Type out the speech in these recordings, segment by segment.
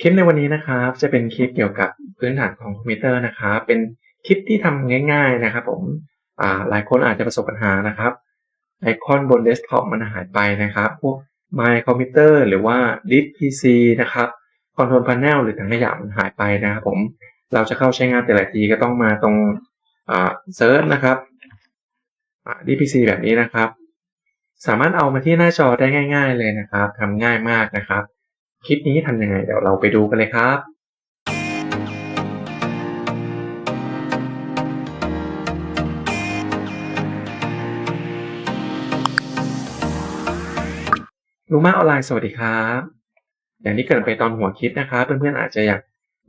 คลิปในวันนี้นะครับจะเป็นคลิปเกี่ยวกับพื้นฐานของคอมพิวเตอร์นะครับเป็นคลิปที่ทำง่าย ๆนะครับ ผมอ่าหลายคนอาจจะประสบปัญหานะครับไอคอนบนเดสก์ท็อปมันหายไปนะครับ พวก My Computer หรือว่า Disk PC นะครับ Control Panel หรือถังขยะมันหายไปนะครับผมเราจะเข้าใช้งานแต่ละทีก็ต้องมาตรงอ่าเซิร์ชนะครับอ่า Disk PC แบบนี้นะครับ สามารถเอามาที่หน้าจอได้ง่าย ๆ เลยนะครับทำง่ายมากนะครับ คลิปนี้ทำยังไง เดี๋ยวเราไปดูกันเลยครับรู้มาออนไลน์สวัสดีครับ อย่างที่เกิดไปตอนหัวคลิปนะครับเพื่อนๆอาจจะอยาก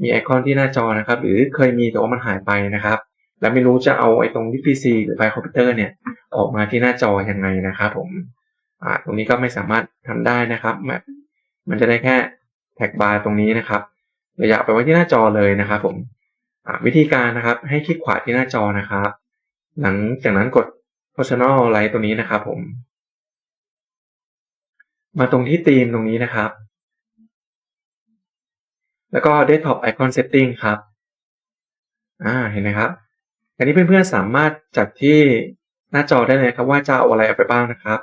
มีไอคอนที่หน้าจอนะครับ หรือเคยมีแต่ว่ามันหายไปนะครับ และไม่รู้จะเอาไอตรงดิพีซีหรือไฟล์คอมพิวเตอร์เนี่ย ออกมาที่หน้าจอยังไงนะครับผมตรงนี้ก็ไม่สามารถทำได้นะครับแบบ มันจะได้แค่แท็กบาร์ตรงนี้นะครับเราอยากไปไว้ที่หน้าจอเลยนะครับผมวิธีการนะครับให้คลิกขวาที่หน้าจอนะครับ หลังจากนั้นกด personal light ตัวนี้นะครับผม มาตรงที่ธีมตรงนี้นะครับ แล้วก็ desktop icon setting ครับอ่าเห็นไหมครับอันนี้เพื่อนๆสามารถจัดที่หน้าจอได้เลยครับว่าจะเอาอะไรเอาไปบ้างนะครับ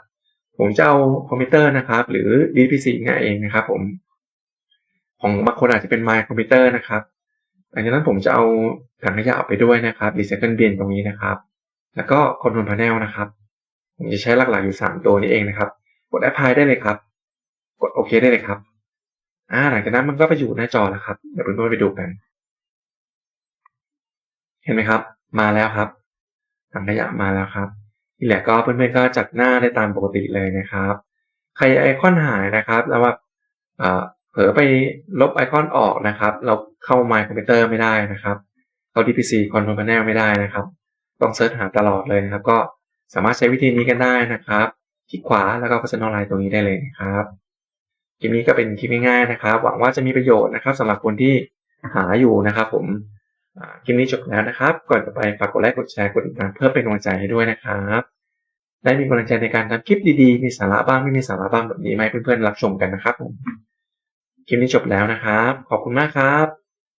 ผมจะเอาคอมพิวเตอร์นะครับ หรือ DPC งานเองนะครับ ผม ของบางคนอาจจะเป็น My Computer นะครับหลังจากนั้นผมจะเอาถังขยะออกไปด้วยนะครับ Recycle Bin ตรงนี้นะครับ แล้วก็ Control Panel นะครับ ผมจะใช้หลักๆอยู่ 3 ตัวนี้เองนะครับ กด Apply ได้เลยครับ กดโอเคได้เลยครับอ่าหลังจากนั้นมันก็ไปอยู่หน้าจอแล้วครับ เดี๋ยวเพื่อนๆไปดูกัน เห็นไหมครับ มาแล้วครับถังขยะมาแล้วครับ ที่เหลือก็เพื่อนๆก็จัดหน้าได้ตามปกติเลยนะครับ ใครไอคอนหายนะครับแล้วว่าเผลอไปลบไอคอนออกนะครับ เราเข้า My Computer ไม่ได้นะครับเข้า DPC Control Panel ไม่ได้นะครับ ต้องเซิร์ชหาตลอดเลยนะครับ ก็สามารถใช้วิธีนี้กันได้นะครับ คลิกขวาแล้วก็ Personalize ตรงนี้ได้เลยนะครับคลิปนี้ก็เป็นคลิปง่ายๆนะครับ หวังว่าจะมีประโยชน์นะครับสำหรับคนที่หาอยู่นะครับ ผมคลิปนี้จบแล้วนะครับ ก่อนจะไปฝากกดไลค์กดแชร์กดติดตามเพื่อเป็นกำลังใจให้ด้วยนะครับ ได้มีกำลังใจในการทำคลิปดีๆ มีสาระบ้างไม่มีสาระบ้างแบบนี้ไหมเพื่อนๆรับชมกันนะครับผมคลิปนี้จบแล้วนะครับ ขอบคุณมากครับ